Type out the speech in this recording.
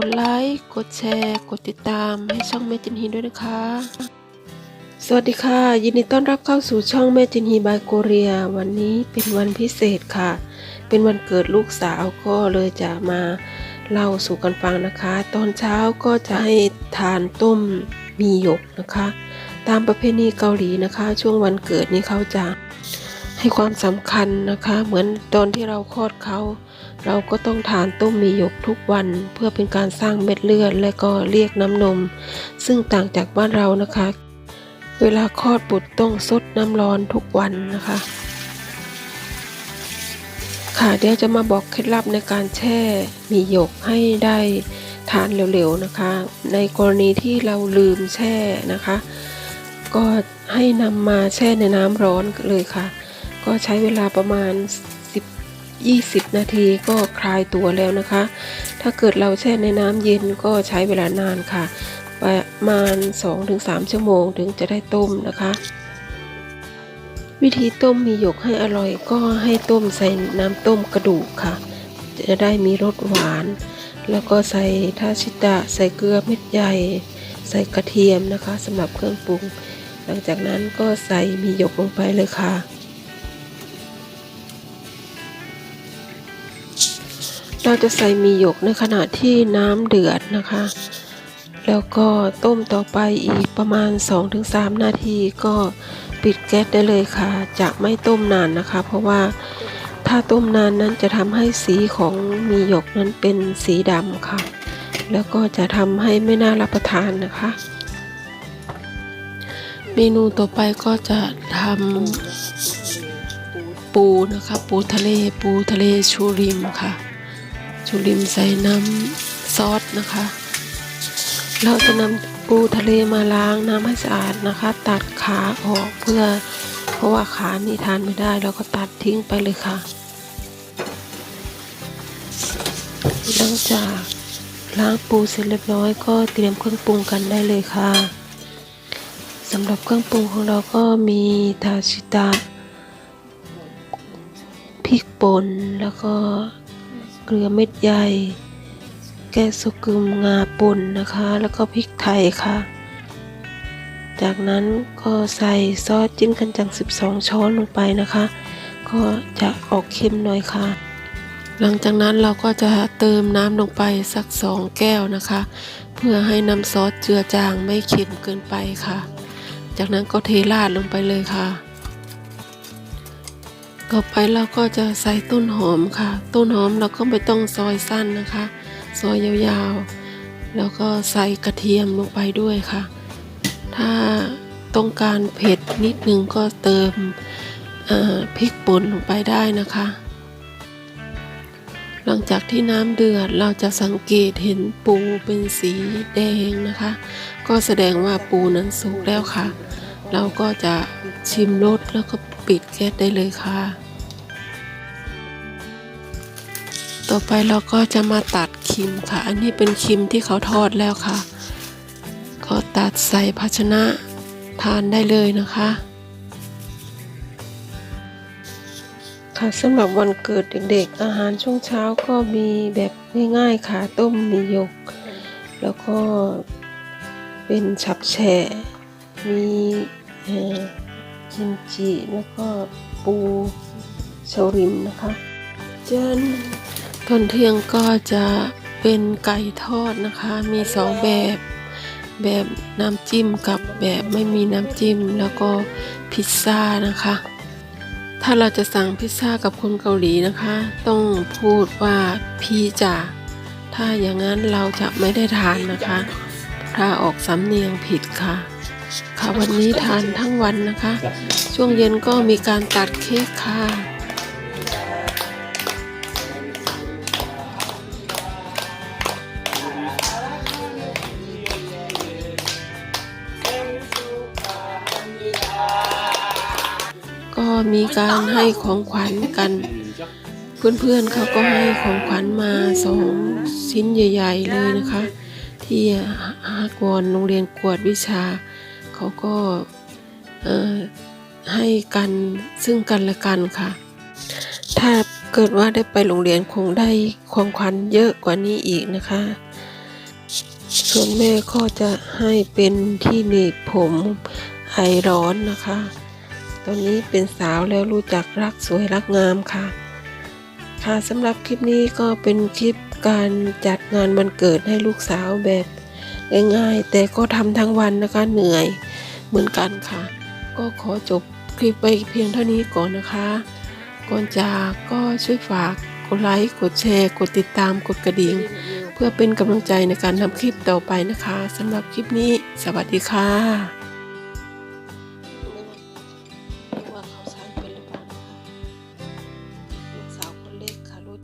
กดไลค์ กดแชร์ กดติดตามให้ช่องแม่จินฮีด้วยนะคะ สวัสดีค่ะ ยินดีต้อนรับเข้าสู่ช่องแม่จินฮีบายโกเรีย วันนี้เป็นวันพิเศษค่ะ เป็นวันเกิดลูกสาวก็เลยจะมาเล่าสู่กันฟังนะคะ ตอนเช้าก็จะให้ทานต้มมีหยกนะคะ ตามประเพณีเกาหลีนะคะ ช่วงวันเกิดนี้เขาจะ ให้ความสำคัญนะคะ เหมือนตอนที่เราคลอดเขา เราก็ต้องทานต้มมีหยกทุกวัน เพื่อเป็นการสร้างเม็ดเลือดและก็เรียกน้ำนม ซึ่งต่างจากบ้านเรานะคะ เวลาคลอดบุตรต้องซดน้ำร้อนทุกวันนะคะ ค่ะเดี๋ยวจะมาบอกเคล็ดลับในการแช่มีหยกให้ได้ทานเร็วๆนะคะ ในกรณีที่เราลืมแช่นะคะ ก็ให้นำมาแช่ในน้ำร้อนเลยค่ะ ก็ใช้เวลาประมาณ 10 20 นาทีก็คลายตัวแล้วนะคะ ถ้าเกิดเราแช่ในน้ำเย็นก็ใช้เวลานานค่ะ ประมาณ 2-3 ชั่วโมงถึงจะได้ต้มนะคะ วิธีต้มมีหยกให้อร่อยก็ให้ต้มใส่น้ำต้มกระดูกค่ะ จะได้มีรสหวาน แล้วก็ใส่ทาชิตะ ใส่เกลือเม็ดใหญ่ใส่กระเทียมนะคะสำหรับเครื่องปรุง หลังจากนั้นก็ใส่มีหยกลงไปเลยค่ะ เราจะใส่มีหยกในขณะที่น้ำเดือดนะคะ แล้วก็ต้มต่อไปอีกประมาณ 2-3 นาทีก็ปิดแก๊สได้เลยค่ะ จะไม่ต้มนานนะคะ เพราะว่าถ้าต้มนานนั้นจะทำให้สีของมีหยกนั้นเป็นสีดำค่ะ แล้วก็จะทำให้ไม่น่ารับประทานนะคะ เมนูต่อไปก็จะทำปูนะคะ ปูทะเล ปูทะเลชูริมค่ะ ชูริมใส่น้ำซอสนะคะ เราจะนำปูทะเลมาล้างน้ำให้สะอาดนะคะ ตัดขาออกเพื่อ เพราะว่าขานี่ทานไม่ได้เราก็ตัดทิ้งไปเลยค่ะ หลังจากล้างปูเสร็จเรียบร้อยก็เตรียมเครื่องปรุงกันได้เลยค่ะสำหรับเครื่องปรุงของเราก็มีทาชิตะพริกป่นแล้วก็ เกลือเม็ดใหญ่ แกงสุกุมงาป่นนะคะ แล้วก็พริกไทยค่ะ จากนั้นก็ใส่ซอสจิ้นกันจัง 12 ช้อนลงไปนะคะ ก็จะออกเค็มหน่อยค่ะ หลังจากนั้นเราก็จะเติมน้ำลงไปสัก 2 แก้วนะคะ เพื่อให้น้ำซอสเจือจางไม่เค็มเกินไปค่ะ จากนั้นก็เทราดลงไปเลยค่ะ ต่อไปเราก็จะใส่ต้นหอมค่ะ ต้นหอมเราก็ไม่ต้องซอยสั้นนะคะ ซอยยาวๆ แล้วก็ใส่กระเทียมลงไปด้วยค่ะ ถ้าต้องการเผ็ดนิดนึงก็เติมพริกป่นลงไปได้นะคะ หลังจากที่น้ำเดือดเราจะสังเกตเห็นปูเป็นสีแดงนะคะ ก็แสดงว่าปูนั้นสุกแล้วค่ะ เราก็จะชิมรสแล้วก็ปิดแก๊สได้เลยค่ะ ต่อไปเราก็จะมาตัดครีมค่ะ อันนี้เป็นครีมที่เขาทอดแล้วค่ะ ก็ตัดใส่ภาชนะทานได้เลยนะคะ ค่ะสำหรับวันเกิดเด็กๆ อาหารช่วงเช้าก็มีแบบง่ายๆค่ะ ต้มมีหยก แล้วก็เป็นฉับแฉะมี เอ่อกิมจิแล้วก็ปูโชริมนะคะเจนตอนเที่ยงก็จะเป็นไก่ทอดนะคะ มีสองแบบ แบบน้ำจิ้มกับแบบไม่มีน้ำจิ้มแล้วก็พิซซ่านะคะ ถ้าเราจะสั่งพิซซ่ากับคนเกาหลีนะคะ ต้องพูดว่าพีจ่าถ้าอย่างนั้นเราจะไม่ได้ทานนะคะ ถ้าออกสำเนียงผิดค่ะ ค่ะ วันนี้ทานทั้งวันนะคะ ช่วงเย็นก็มีการตัดเค้กค่ะก็มีการให้ของขวัญกัน เพื่อนๆเขาก็ให้ของขวัญมาสองชิ้นใหญ่ ๆ เลยนะคะ ที่ฮากวนโรงเรียนกวดวิชา เขาก็ให้กันซึ่งกันและกันค่ะ ถ้าเกิดว่าได้ไปโรงเรียนคงได้ของขวัญเยอะกว่านี้อีกนะคะ ส่วนแม่ก็จะให้เป็นที่หนีบผมไอร้อนนะคะ ตอนนี้เป็นสาวแล้วรู้จักรักสวยรักงามค่ะ ค่ะสำหรับคลิปนี้ก็เป็นคลิปการจัดงานวันเกิดให้ลูกสาวแบบง่ายๆ แต่ก็ทำทั้งวันนะคะเหนื่อย เหมือนกันค่ะ ก็ขอจบคลิปไปเพียงเท่านี้ก่อนนะคะ ก่อนจากก็ช่วยฝากกดไลค์ กดแชร์ กดติดตาม กดกระดิ่ง เพื่อเป็นกำลังใจในการทำคลิปต่อไปนะคะสำหรับคลิปนี้ สวัสดีค่ะ